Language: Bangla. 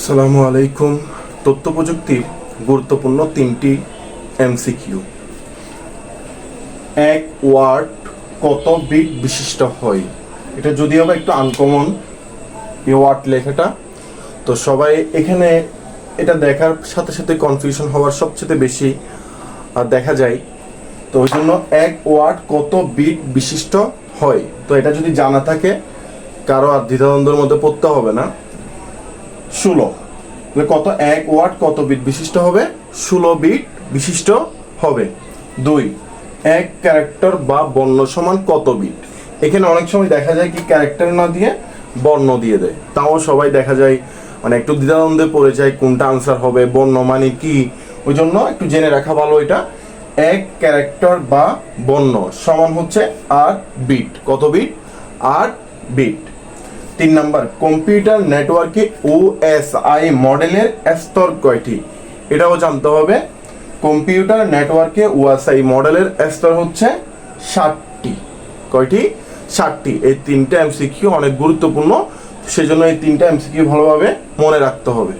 আসসালামু আলাইকুম। তথ্য প্রযুক্তির গুরুত্বপূর্ণ তিনটি এমসিকিউ। এক ওয়ার্ড কত বিট বিশিষ্ট হয়? এটা যদিও বা একটু আনকমন এই ওয়ার্ড লেখাটা। তো সবাই এখানে এটা দেখার সাথে সাথে কনফিউশন হওয়ার সবচেয়ে বেশি দেখা যায়। তো ওই জন্য এক ওয়ার্ড কত বিট বিশিষ্ট হয়? তো এটা যদি জানা থাকে, কারও আর দ্বিধাদ্বন্দ্বের মধ্যে পড়তে হবে না। ষোলো। কত? এক ওয়াট কত বিট বিশিষ্ট হবে? ষোলো বিট বিশিষ্ট হবে। দুই, এক ক্যারেক্টার বা বর্ণ সমান কত বিট এখানে অনেক সময় দেখা যায় কি ক্যারেক্টার না দিয়ে বর্ণ দিয়ে দেয়। তাও সবাই দেখা যায় মানে একটু দ্বিধাদ্বন্দ্বে পড়ে যায় কোনটা আনসার হবে, বর্ণ মানে কি? ওই জন্য একটু জেনে রাখা ভালো এটা। এক ক্যারেক্টার বা বর্ণ সমান হচ্ছে আট বিট কত বিট আট বিট তিন নাম্বার কম্পিউটার নেটওয়ার্কে ওএসআই মডেলের স্তর কয়টি? এটাও জানতে হবে। কম্পিউটার নেটওয়ার্কে ওএসআই মডেলের স্তর হচ্ছে ষাটটি। কয়টি? ষাটটি। এই তিনটা এমসিকিউ অনেক গুরুত্বপূর্ণ, সেজন্য এই তিনটা এমসিকিউ ভালোভাবে মনে রাখতে হবে।